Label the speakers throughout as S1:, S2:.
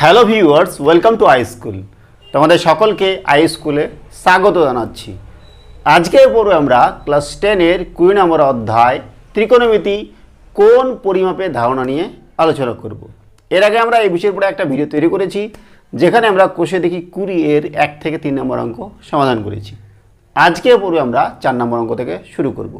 S1: Hello viewers, welcome to I school. তোমাদের সকলকে I স্কুলে স্বাগত জানাচ্ছি। আজকের পরে আমরা ক্লাস টেনের কুড়ি নম্বর অধ্যায়, ত্রিকোণমিতি কোন পরিমাপের ধারণা নিয়ে আলোচনা করব। এর আগে আমরা এই বিষয়ের উপরে একটা ভিডিও তৈরি করেছি, যেখানে আমরা কোষে দেখি কুড়ি এর এক থেকে তিন নম্বর অঙ্ক সমাধান করেছি। আজকে পড়বে আমরা চার নম্বর অঙ্ক থেকে শুরু করব।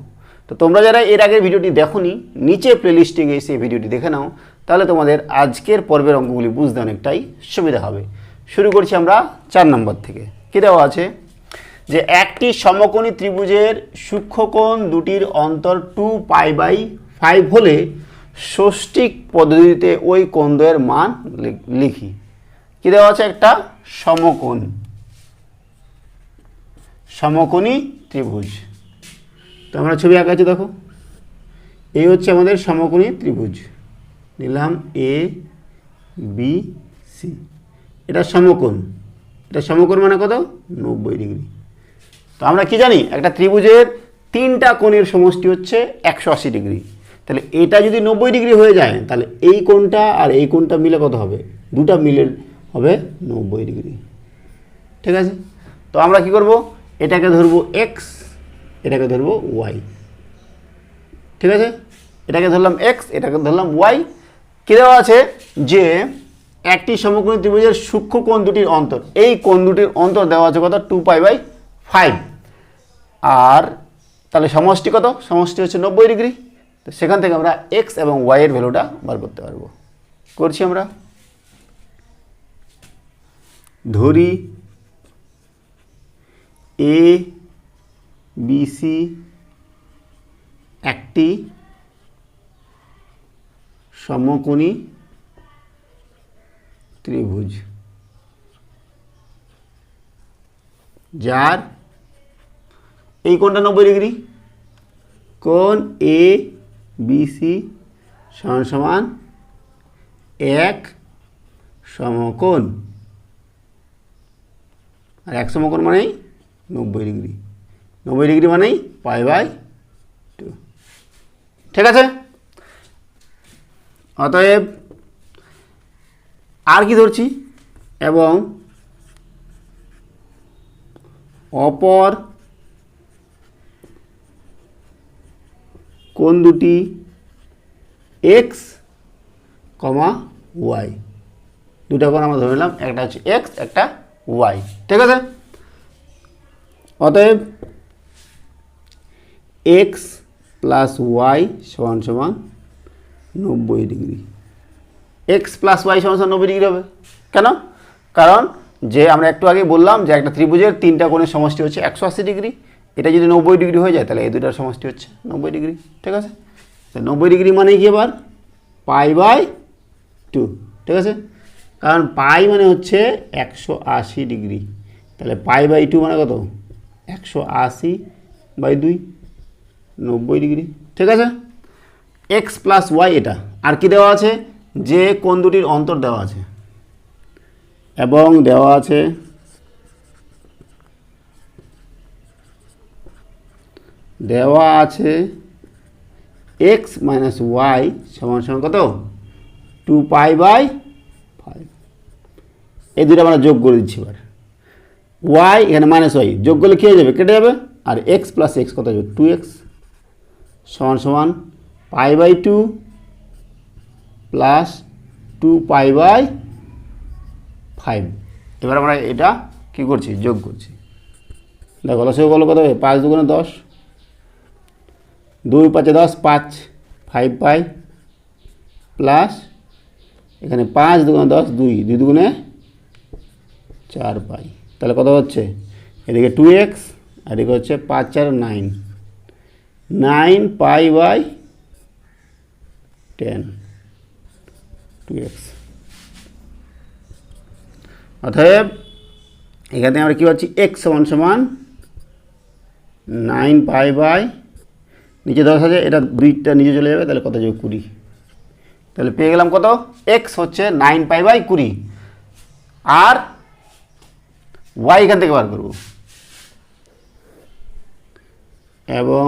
S1: তো তোমরা যারা এর আগের ভিডিওটি দেখোনি, নিচে প্লেলিস্টে গিয়ে সেই ভিডিওটি দেখে নাও। তাহলে তোমাদের আজকের পর্বের অঙ্কগুলি বুঝতে অনেকটাই সুবিধা হবে। শুরু করছি আমরা চার নম্বর থেকে। কী দেওয়া আছে? যে একটি সমকোণী ত্রিভুজের সূক্ষ্মকোণ দুটির অন্তর টু পাই বাই ফাইভ হলে ষষ্ঠিক পদ্ধতিতে ওই কোণদ্বয়ের মান লিখি। কী দেওয়া আছে একটা? সমকোণ। সমকোণী ত্রিভুজ। তো আমরা ছবি আঁকা আছে দেখো। এই হচ্ছে আমাদের সমকোণী ত্রিভুজ। নিলাম এ বি সি এটা সমকোণ। এটা সমকোণ মানে কত? নব্বই ডিগ্রি। তো আমরা কি জানি? একটা ত্রিভুজের তিনটা কোণের সমষ্টি হচ্ছে একশো আশি ডিগ্রি। তাহলে এটা যদি নব্বই ডিগ্রি হয়ে যায়, তাহলে এই কোণটা আর এই কোণটা মিলে কত হবে? দুটা মিলে হবে নব্বই ডিগ্রি। ঠিক আছে? তো আমরা কি করব? এটাকে ধরবো এক্স এটাকে ধরবো ওয়াই ঠিক আছে? এটাকে ধরলাম এক্স এটাকে ধরলাম ওয়াই কী দেওয়া আছে? যে একটি সমকোণী ত্রিভুজের সূক্ষ্ম কোণ দুটির অন্তর। এই কোণ দুটির অন্তর দেওয়া আছে কত? টু পাই বাই ফাইভ আর তাহলে সমষ্টি কত? সমষ্টি হচ্ছে নব্বই ডিগ্রি। তো সেখান থেকে আমরা এক্স এবং ওয়াইয়ের ভ্যালুটা বার করতে পারব। করছি আমরা। ধরি এ বিসি একটি সমকোণী ত্রিভুজ। যার এই কোণটা নব্বই ডিগ্রি। কোণ এ বিসি সমান সমান এক সমকোণ। আর এক সমকোণ মানেই নব্বই ডিগ্রি। নব্বই ডিগ্রি মানেই পাই বাই টু। ঠিক আছে? অতএব আর কি ধরছি? এবং অপর কোন দুটি? এক্স কমা ওয়াই দুটা কোণ আমরা ধরে নিলাম, একটা হচ্ছে এক্স একটা ওয়াই ঠিক আছে? অতএব এক্স প্লাস ওয়াই সমান সমান নব্বই ডিগ্রি। এক্স প্লাস ওয়াই সমান নব্বই ডিগ্রি হবে। কেন? কারণ যে আমরা একটু আগে বললাম যে একটা ত্রিভুজের তিনটা কোণের সমষ্টি হচ্ছে একশো আশি ডিগ্রি। এটা যদি নব্বই ডিগ্রি হয়ে যায়, তাহলে এই দুটার সমষ্টি হচ্ছে নব্বই ডিগ্রি। ঠিক আছে? তো নব্বই ডিগ্রি মানে কি এবার পাই বাই টু। ঠিক আছে? কারণ পাই মানে হচ্ছে একশো আশি ডিগ্রি। তাহলে পাই বাই টু মানে কত? একশো আশি বাই দুই। নব্বই ডিগ্রি। ঠিক আছে? এক্স প্লাস ওয়াই এটা। আর কি দেওয়া আছে? যে কোন দুটির অন্তর দেওয়া আছে। এবং দেওয়া আছে দেওয়া আছে এক্স মাইনাস ওয়াই সমান সমান কত? টু পাই বাই ফাইভ এই দুটো আমরা যোগ করে দিচ্ছি এবার। ওয়াই এখানে মাইনাস ওয়াই যোগ করলে কী হয়ে যাবে? কেটে যাবে। আর এক্স প্লাস এক্স কত যাবে? টু এক্স সমান সমান pi by two plus two pi by five. এবার আমরা এটা কি করছি? যোগ করছি। দেখো লসে বলো কত হবে? পাঁচ দুগুণে দশ। দুই পাঁচে দশ, পাঁচ ফাইভ পাই প্লাস এখানে পাঁচ দুগুণে দশ, দুই। দুই দুগুণে চার পাই। তাহলে কত হচ্ছে? এদিকে টু এক্স আর এদিকে হচ্ছে পাঁচ চার nine nine pi by ten two x অতএব, এখানে আমরা কী পাচ্ছি? এক্স সমান সমান নাইন পাই বাই নিচে দশ আছে, এটা দুইটা নিচে চলে যাবে, তাহলে কত যাবে কুড়ি? তাহলে পেয়ে গেলাম কত? এক্স হচ্ছে নাইন পাই বাই কুড়ি। আর ওয়াই এখান থেকে বার করব। এবং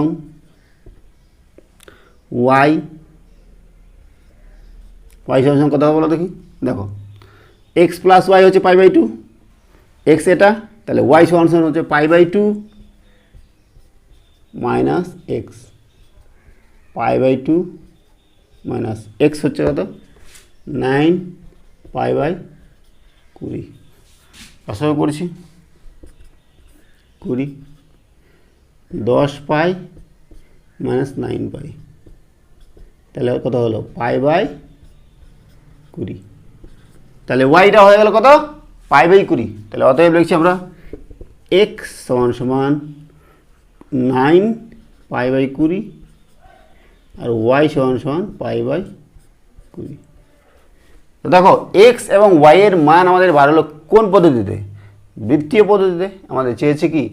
S1: ওয়াই ওয়াই সমান সমান কত হবে বলো দেখি। দেখো। এক্স প্লাস ওয়াই হচ্ছে পাই বাই টু এক্স এটা, তাহলে ওয়াই সমান সমান হচ্ছে pi by two minus x pi by two minus x হচ্ছে কত? নাইন পাই বাই কুড়ি। আসলে করেছি? কুড়ি। দশ পাই মাইনাস নাইন পাই তাহলে কত হলো? পাই বাই কুড়ি। তাহলে ওয়াইটা হয়ে গেল কত? পাই বাই কুড়ি। তাহলে অতএব লিখছি আমরা এক্স সমান সমান নাইন পাই বাই কুড়ি আর ওয়াই সমান সমান পাই বাই কুড়ি। তো দেখো এক্স এবং ওয়াইয়ের মান আমাদের বার হলো কোন পদ্ধতিতে? বৃত্তীয় পদ্ধতিতে। আমাদের চেয়েছে কি?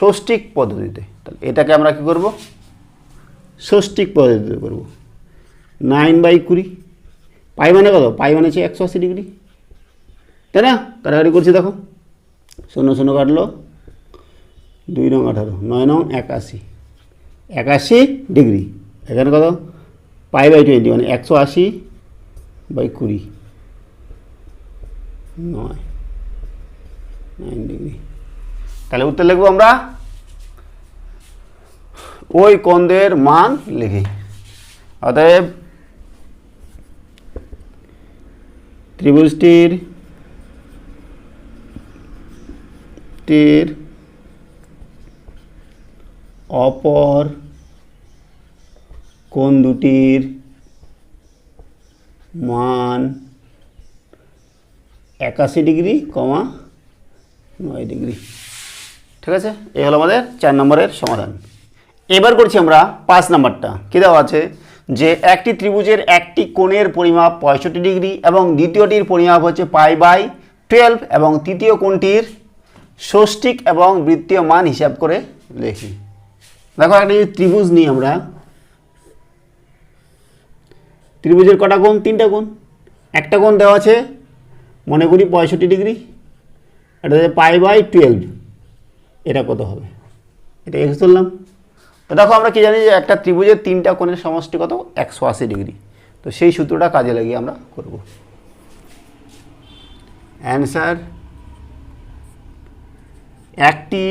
S1: ষষ্ঠিক পদ্ধতিতে। তাহলে এটাকে আমরা কি করব? ষষ্ঠিক পদ্ধতিতে করব। নাইন বাই কুড়ি। পাই মানে কত? পাই মানে হচ্ছে একশো আশি ডিগ্রি। তাই না? কাটাকাটি করছি দেখো। শূন্য শূন্য কাটলো। দুই নং আঠারো, নয় নং একাশি। একাশি ডিগ্রি। এখানে কত? পাই বাই টোয়েন্টি মানে একশো আশি বাই কুড়ি। নয়। Nine degree. তাহলে উত্তর লিখব আমরা? ওই কোণদের মান লিখি। অতএব ত্রিভুজটির টির অপর কোন দুটির মান একাশি ডিগ্রি কমা নয় ডিগ্রি। ঠিক আছে? এই হলো আমাদের চার নম্বরের সমাধান। এবার করছি আমরা পাঁচ নাম্বারটা। কী দেওয়া আছে? যে একটি ত্রিভুজের একটি কোণের পরিমাপ পঁয়ষট্টি ডিগ্রি এবং দ্বিতীয়টির পরিমাপ হচ্ছে পাই বাই টুয়েলভ এবং তৃতীয় কোণটির ষষ্ঠিক এবং বৃত্তীয় মান হিসাব করে লিখি। দেখো একটা যদি ত্রিভুজ নিই আমরা, ত্রিভুজের কটা কোণ? তিনটা কোণ। একটা কোণ দেওয়া আছে, মনে করি পঁয়ষট্টি ডিগ্রি। এটা হচ্ছে পাই বাই টুয়েলভ। এটা কত হবে? এটা এক্স ধরলাম। তো দেখো আমরা কি জানি যে একটা ত্রিভুজের তিনটা কোণের সমষ্টি কত? একশো আশি ডিগ্রি। তো সেই সূত্রটা কাজে লাগিয়ে আমরা করব। অ্যান্সার একটি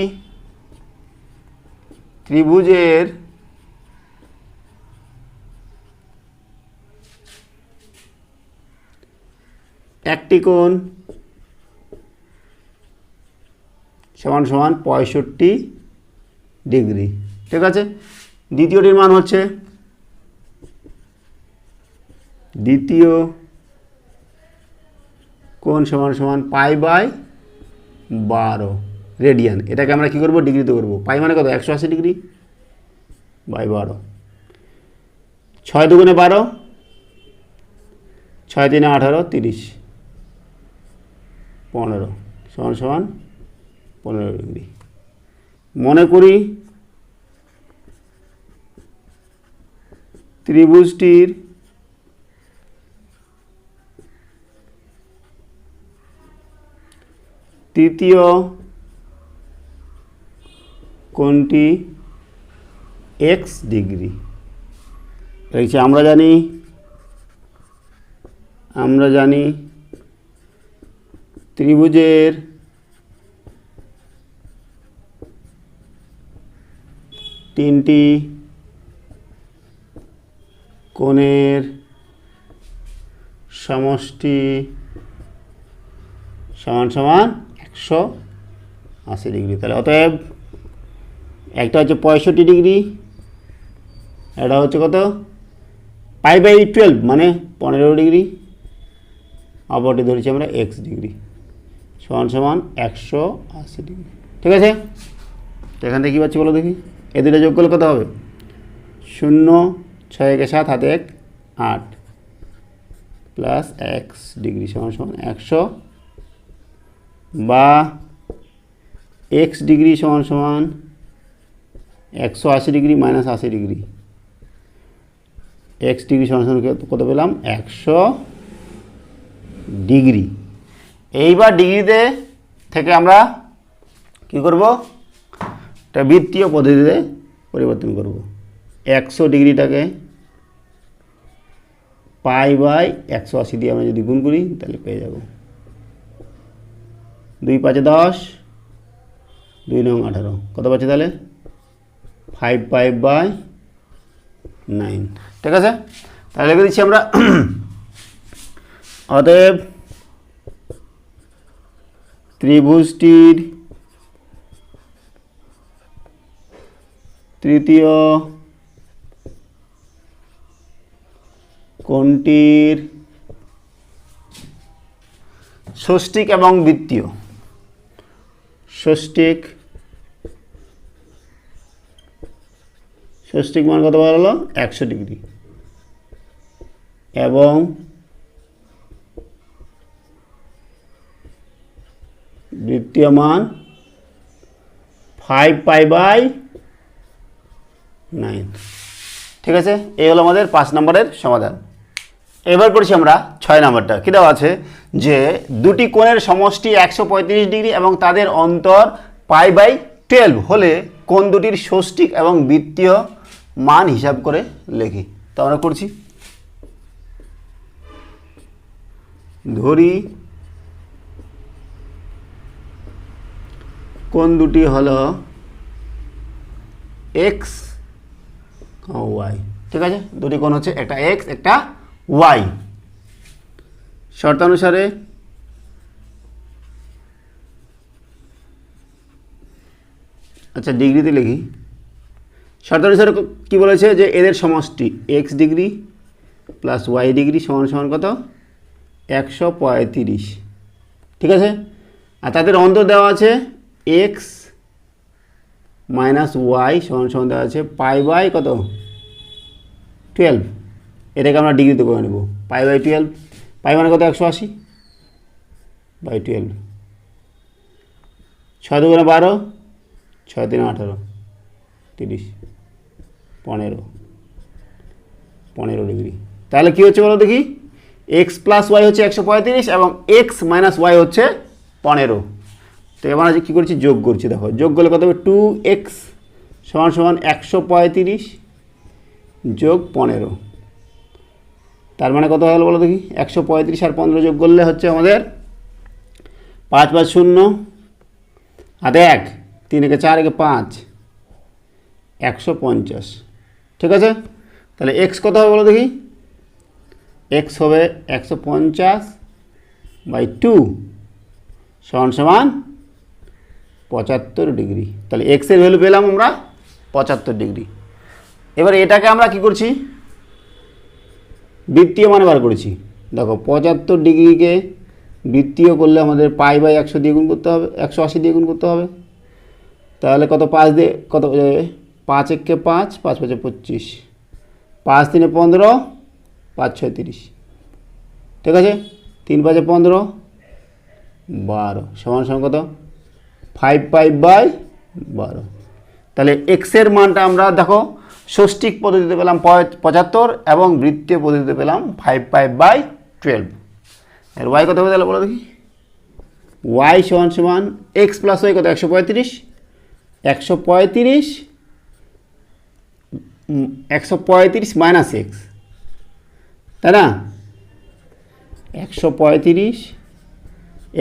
S1: ত্রিভুজের একটি কোণ সমান সমান পঁয়ষট্টি ডিগ্রি। ঠিক আছে? দ্বিতীয়টির মান হচ্ছে। দ্বিতীয় কোণ সমান সমান পাই বাই বারো, রেডিয়ান। এটাকে আমরা কী করব? ডিগ্রিতে করব। পাই মানে কত? একশো আশি ডিগ্রি বাই বারো। ছয় দুগুণে বারো, ছয় তিনে আঠারো, তিরিশ, পনেরো। সমান সমান পনেরো ডিগ্রি। মনে করি ত্রিভুজটির তৃতীয় কোণটি এক্স ডিগ্রি। রয়েছে আমরা জানি আমরা জানি ত্রিভুজের তিনটি কোণের সমষ্টি সমান সমান একশো আশি ডিগ্রি। তাহলে অতএব একটা হচ্ছে পঁয়ষট্টি ডিগ্রি এটা হচ্ছে কত? পাই বাই টুয়েলভ মানে পনেরো ডিগ্রি। অপরটি ধরেছি আমরা এক্স ডিগ্রি, সমান সমান একশো আশি ডিগ্রি। ঠিক আছে? এখান থেকে কী পাচ্ছি বলো দেখি? এ দুটো যোগ করলে কত হবে? শূন্য ছয় একে সাত হাতে এক, আট। প্লাস এক্স ডিগ্রি সমান সমান একশো বা এক্স ডিগ্রি সমান সমান একশো আশি ডিগ্রি মাইনাস আশি ডিগ্রি। এক্স ডিগ্রি সমান সমান কত পেলাম? একশো ডিগ্রি। এইবার ডিগ্রিতে থেকে আমরা কি করব? এটা বৃত্তীয় পদ্ধতিতে পরিবর্তন করব। একশো ডিগ্রিটাকে পাই বাই একশো আশি দিয়ে আমরা যদি গুণ করি, তাহলে পেয়ে যাব। দুই পাঁচে দশ, দুই নং আঠারো। কত পাচ্ছে তাহলে? ফাইভ ফাইভ বাই নাইন ঠিক আছে? তাহলে লিখে দিচ্ছি আমরা অতএব ত্রিভুজটির তৃতীয় কোণটির ষষ্ঠিক এবং বৃত্তীয়? ষষ্ঠিক ষষ্ঠিক মান কত বার হলো? একশো ডিগ্রি। এবং বৃত্তীয় মান ফাইভ পাই বাই নাইন ঠিক আছে? এই হলো আমাদের পাঁচ নম্বরের সমাধান। এবার করছি আমরা ছয় নম্বরটা। কী দেওয়া আছে? যে দুটি কোণের সমষ্টি একশো পঁয়ত্রিশ ডিগ্রি এবং তাদের অন্তর পাই বাই টুয়েলভ হলে কোন দুটির ষষ্ঠিক এবং বৃত্তীয় মান হিসাব করে লেখি। তো আমরা করছি ধরি কোন দুটি হলো এক্স ওয়াই ঠিক আছে? দুটি কোন হচ্ছে একটা এক্স একটা ওয়াই শর্তানুসারে আচ্ছা ডিগ্রিতে লিখি। শর্তানুসারে কী বলেছে যে এদের সমষ্টি x degree plus y degree সমান সমান কত? একশো পঁয়ত্রিশ। ঠিক আছে? আর তাদের অন্তর দেওয়া আছে এক্স মাইনাস ওয়াই সমান সমান দেওয়া আছে পাই বাই কত? টুয়েলভ এটাকে আমরা ডিগ্রিতে করে নেব। পাই বাই টুয়েলভ পাই মানে কত? একশো আশি? বাই টুয়েলভ ছয় দুগুণে বারো? ছয় তিন আঠারো। তিরিশ। পনেরো। পনেরো ডিগ্রি তাহলে কী হচ্ছে বলো দেখি? এক্স প্লাস ওয়াই হচ্ছে একশো পঁয়ত্রিশ এবং এক্স মাইনাস ওয়াই হচ্ছে পনেরো। তো এবার কী করছি? যোগ করছি। দেখো, যোগ করলে কত হবে? টু এক্স সমান সমান একশো পঁয়ত্রিশ যোগ পনেরো। তার মানে কত হলো বলো দেখি? একশো পঁয়ত্রিশ আর পনেরো যোগ করলে হচ্ছে আমাদের পাঁচ পাঁচ শূন্য হাতে এক, তিন একে চার একে পাঁচ, একশো পঞ্চাশ। ঠিক আছে? তাহলে এক্স কত হবে বলো দেখি? এক্স হবে একশো পঞ্চাশ বাই টু সমান সমান পঁচাত্তর ডিগ্রি। তাহলে এক্সের ভ্যালু পেলাম আমরা পঁচাত্তর ডিগ্রি। এবার এটাকে আমরা কি করছি? বৃত্তীয় মানে বার করেছি। দেখো, পঁচাত্তর ডিগ্রিকে বৃত্তীয় করলে আমাদের পাই বাই একশো দিয়ে গুণ করতে হবে, একশো আশি দিয়ে গুণ করতে হবে। তাহলে কত পাঁচ দিয়ে, কত পাঁচ এককে পাঁচ পাঁচ পাঁচে পঁচিশ। পাঁচ তিনে পনেরো, পাঁচ ছয় তিরিশ। ঠিক আছে? তিন পাঁচে পনেরো, বারো। সমান সমান কত? ফাইভ ফাইভ বাই বারো। তাহলে এক্সের মানটা আমরা, দেখো ষষ্ঠিক পদ্ধতিতে পেলাম পঁচাত্তর এবং বৃত্তীয় পদ্ধতিতে পেলাম ফাইভ ফাইভ বাই টুয়েলভ এর ওয়াই কত হবে তাহলে বলো দেখি। ওয়াই সমান সমান এক্স প্লাস ওয়াই কত? একশো পঁয়ত্রিশ। একশো পঁয়ত্রিশ একশো পঁয়ত্রিশ মাইনাস এক্স তাই না? একশো পঁয়ত্রিশ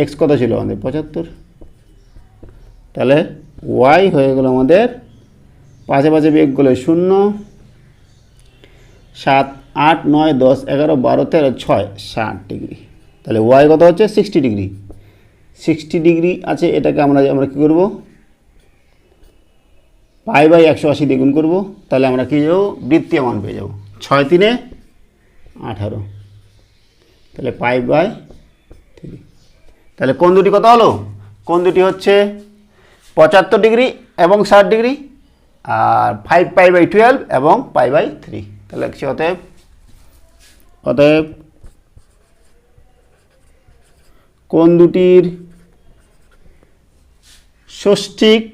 S1: এক্স কত ছিল আমাদের? পঁচাত্তর। তাহলে ওয়াই হয়ে গেল আমাদের পাশে পাশে বিয়োগ করলে শূন্য, সাত, আট, নয়, দশ, এগারো, বারো, তেরো, ছয়, ষাট ডিগ্রি। তাহলে ওয়াই কত হচ্ছে? Sixty degree. সিক্সটি ডিগ্রি আছে, এটাকে আমরা আমরা কী করব? পাই বাই একশো আশি দ্বিগুণ করব। তাহলে আমরা কী যাব? বৃত্তীয় মান পেয়ে যাব। ছয় তিনে আঠারো। তাহলে পাই বাই তাহলে কোন দুটি কত হলো? কোন দুটি হচ্ছে? পঁচাত্তর ডিগ্রি এবং ষাট ডিগ্রি। আর ফাইভ পাই বাই টুয়েলভ এবং পাই বাই থ্রি তাহলে লিখছি অতএব অতএব কোন দুটির ষষ্ঠিক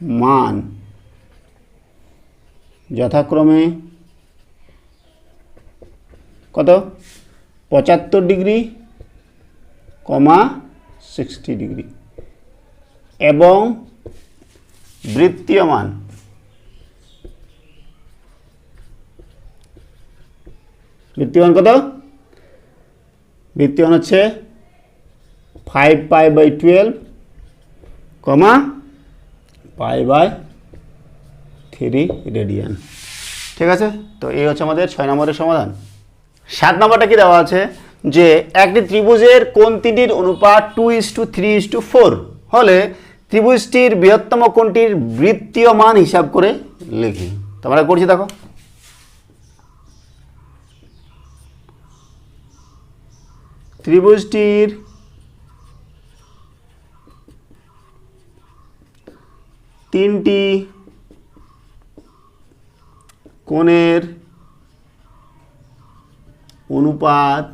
S1: মান যথাক্রমে কত? পঁচাত্তর ডিগ্রি, কমা সিক্সটি ডিগ্রি। এবং বৃত্তীয় মান বৃত্তীয় মান কত? বৃত্তীয়মান হচ্ছে five pi by twelve comma pi by three radian ঠিক আছে? তো এই হচ্ছে আমাদের ছয় নম্বরের সমাধান। সাত নম্বরটা কি দেওয়া আছে? যে একটি ত্রিভুজের কোন তিনটির অনুপাত two is to three is to four হলে ত্রিভুজটির বৃহত্তম কোণটির বৃত্তীয় মান হিসাব করে লিখি। তোমরা করছি দেখো। ত্রিভুজটির তিনটি কোণের অনুপাত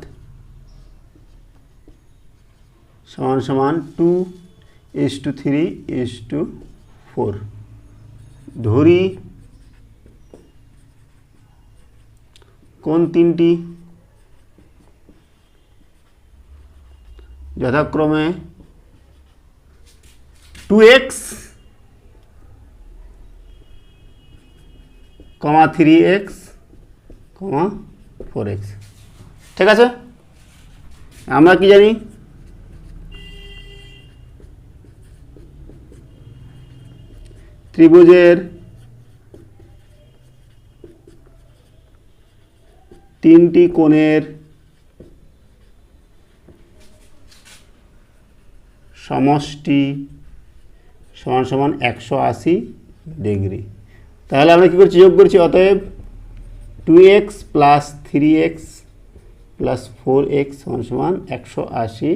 S1: সমান সমান two is to three is to four ধরি। কোন তিনটি? যথাক্রমে two x comma three x comma four x ঠিক আছে? আমরা কি জানি? ত্রিভুজের তিনটি কোণের সমষ্টি সমান সমান একশো আশি ডিগ্রি। তাহলে আমরা কী করছি? যোগ করছি অতএব two x plus three x plus four x সমান সমান একশো আশি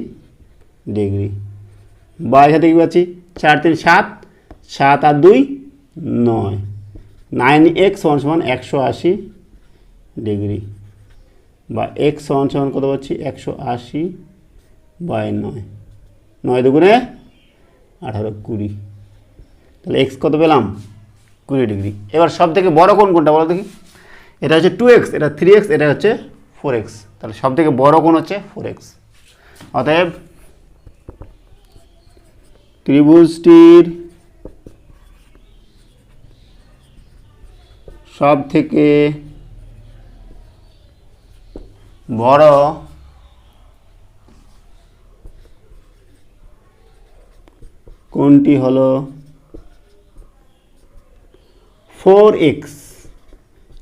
S1: ডিগ্রি। বা এখানে কী পাচ্ছি? চার তিন সাত সাত আর দুই, নয়। নাইন এক্স সমান সমান একশো আশি ডিগ্রি। বা এক্স সমান সমান কত পাচ্ছি? একশো আশি বাই নয়। নয় দুগুণে আঠারো কুড়ি। তাহলে এক্স কত পেলাম? কুড়ি ডিগ্রি। এবার সব থেকে বড় কোন কোনটা বলো দেখি। এটা হচ্ছে টু এক্স, এটা থ্রি এক্স, এটা হচ্ছে ফোর এক্স। তাহলে সব থেকে বড় কোন হচ্ছে? Four x. অতএব ত্রিভুজটির সব থেকে বড় কোনটি হলো? ফোর এক্স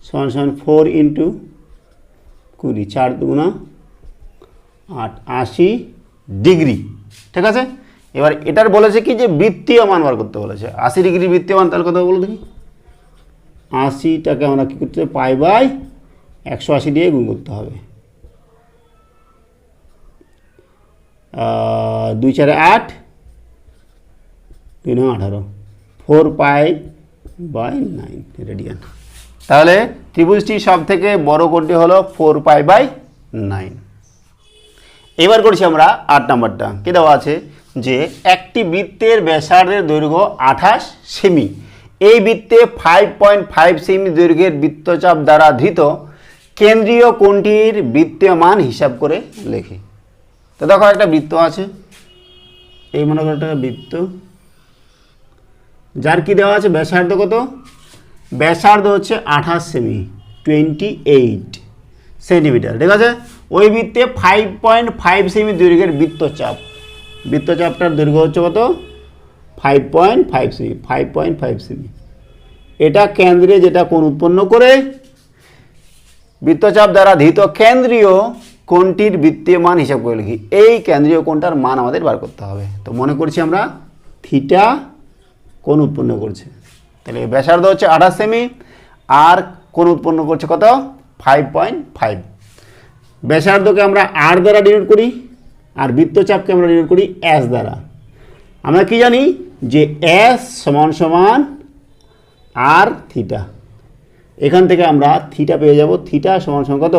S1: সমান সমান ফোর ইন্টু কুড়ি, চার দুগুণা আট, আশি ডিগ্রি। ঠিক আছে? এবার এটার বলেছে কি যে বৃত্তীয় মান বার করতে বলেছে। আশি ডিগ্রি বৃত্তীয় মান তার কথা বলে দেখি। আশিটাকে আমরা কী করতে পাই বাই একশো আশি দিয়ে গুণ করতে হবে। দুই চারে আট, দুই নয় আঠারো। Four pi by nine, radian. তাহলে ত্রিভুজটি সব থেকে বড় কোণটি হলো? Four pi by nine. এবার করছি আমরা আট নাম্বারটা। কি দেওয়া আছে? যে একটি বৃত্তের ব্যাসার্ধের দৈর্ঘ্য আঠাশ সেমি। এই বৃত্তে ফাইভ পয়েন্ট ফাইভ সেমি দৈর্ঘ্যের বৃত্তচাপ দ্বারা ধৃত, কেন্দ্রীয় কোণটির বৃত্তীয় মান হিসাব করে লেখে। তো দেখো একটা বৃত্ত আছে, এই মনে করো একটা বৃত্ত, যার কি দেওয়া আছে? ব্যাসার্ধ কত? ব্যাসার্ধ হচ্ছে আঠাশ সেমি টোয়েন্টি এইট সেন্টিমিটার ঠিক আছে? ওই বৃত্তে ফাইভ পয়েন্ট ফাইভ সেমি দৈর্ঘ্যের বৃত্তচাপ, বৃত্তচাপটার দৈর্ঘ্য হচ্ছে কত? ফাইভ পয়েন্ট ফাইভ সেমি ফাইভ পয়েন্ট ফাইভ সেমি এটা কেন্দ্রে যেটা কোণ উৎপন্ন করে, বৃত্তচাপ দ্বারা ধৃত কেন্দ্রীয় কোণটির বৃত্তীয় মান হিসাব করে লিখি। এই কেন্দ্রীয় কোণটার মান আমাদের বার করতে হবে। তো মনে করছি আমরা থিটা কোণ উৎপন্ন করছে। তাহলে ব্যাসার্ধ হচ্ছে আঠাশ সেমি, আর কোণ উৎপন্ন করছে কত? ফাইভ পয়েন্ট ফাইভ ব্যাসার্ধকে আমরা আর দ্বারা ডিনোট করি, আর বৃত্তচাপকে আমরা ডিনোট করি এস দ্বারা। আমরা কি জানি? যে এস সমান সমান আর থিটা এখান থেকে আমরা থিটা পেয়ে যাব। থিটা সমান সমান কত?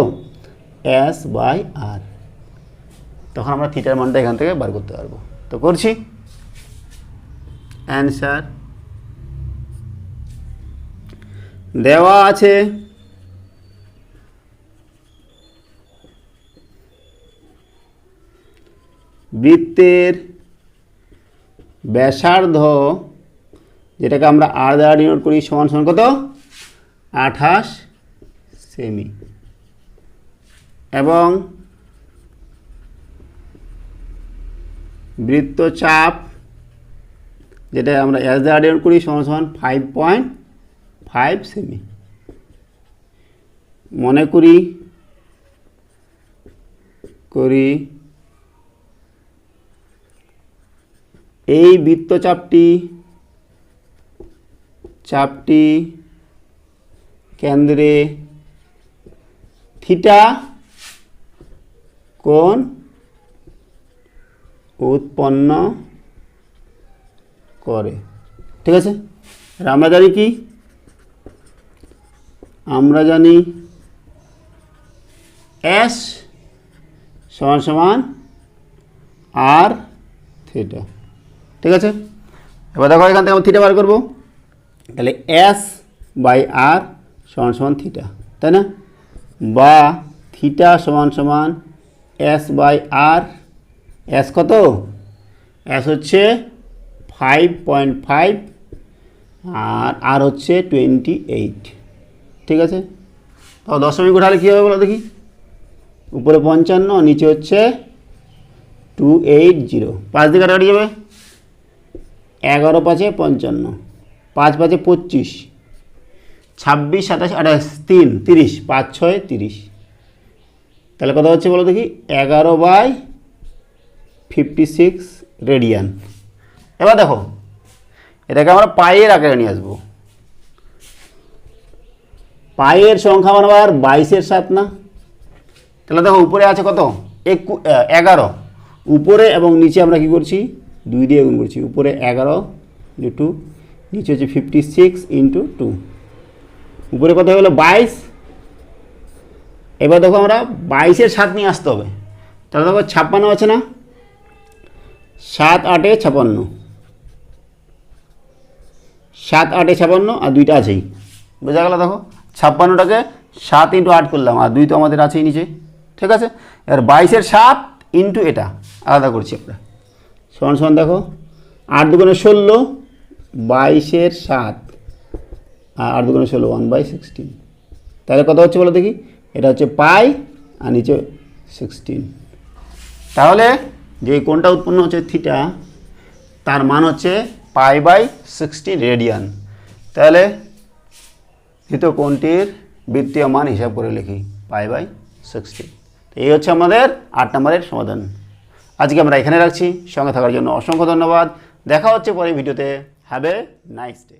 S1: এস বাই আর তখন আমরা থিটার মানটা এখান থেকে বার করতে পারব। তো করছি। অ্যান্সার দেওয়া আছে। বৃত্তের ব্যাসার্ধ, যেটাকে আমরা আর দ্বারা ডিনোট করি, সমান সমান কত? আঠাশ সেমি এবং বৃত্তচাপ যেটা আমরা অ্যাজ দ্য আর্ডিয়ান করি, সমান সমান ফাইভ পয়েন্ট ফাইভ সেমি মনে করি করি এই বৃত্তচাপটি, চাপটি কেন্দ্রে থিটা কোণ উৎপন্ন করে। ঠিক আছে? আর আমরা জানি কি? আমরা জানি এস সমান সমান আর থিটা ঠিক আছে? এবার দেখো এখান থেকে আমরা থিটা বার করব। তাহলে এস বাই আর সমান সমান থিটা তাই না? বা থিটা সমান সমান এস বাই আর এস কত? এস হচ্ছে ফাইভ পয়েন্ট ফাইভ আর আর হচ্ছে টোয়েন্টি এইট ঠিক আছে? তো দশমিক উঠালে কী হবে বলো দেখি? উপরে পঞ্চান্ন, নিচে হচ্ছে টু এইট জিরো পাঁচ দিকে কাটাকাটি যাবে? এগারো পাঁচে পঞ্চান্ন, পাঁচ পাঁচে পঁচিশ, ছাব্বিশ সাতাশ আঠাশ, তিন, তিরিশ, পাঁচ ছয়, তিরিশ। তাহলে কথা হচ্ছে বলো দেখি, এগারো বাই ফিফটি সিক্স রেডিয়ান। এবার দেখো, এটাকে আমরা পায়ের আকারে নিয়ে আসব। পায়ের সংখ্যা মানে আবার বাইশের সাত না? তাহলে দেখো, উপরে আছে কত? একু, এগারো। উপরে এবং নিচে আমরা কি করছি? দুই দিয়ে গুণ করছি। উপরে এগারো ইন্টু টু নিচে হচ্ছে ফিফটি সিক্স ইন্টু টু উপরে কত হলো বাইশ। এবার দেখো আমরা বাইশের সাত নিয়ে আসতে হবে। তাহলে দেখো ছাপ্পান্ন আছে না? সাত, আটে ছাপান্ন সাত, আটে ছাপান্ন আর দুইটা আছেই। বোঝা গেল দেখো? ছাপ্পান্নটাকে সাত ইন্টু আট করলাম। আর দুই তো আমাদের আছেই নিচে। ঠিক আছে? এবার বাইশের সাত ইন্টু এটা। আলাদা করছি আমরা। সমান সমান দেখো। আট দুগুণে ষোলো, বাইশের সাত। আট দুগুণে ষোলো ওয়ান বাই সিক্সটিন তাহলে কত হচ্ছে বলো দেখি? এটা হচ্ছে পাই, আর নিচে সিক্সটিন তাহলে যে কোনটা উৎপন্ন হচ্ছে থিটা তার মান হচ্ছে পাই বাই সিক্সটি রেডিয়ান তাহলে হিত কোনটির বৃত্তীয় মান হিসাব করে লিখি, পাই বাই সিক্সটি এই হচ্ছে আমাদের আট নম্বরের সমাধান। আজকে আমরা এখানে রাখছি। সঙ্গে থাকার জন্য অসংখ্য ধন্যবাদ। দেখা হচ্ছে পরে ভিডিওতে। Have a nice day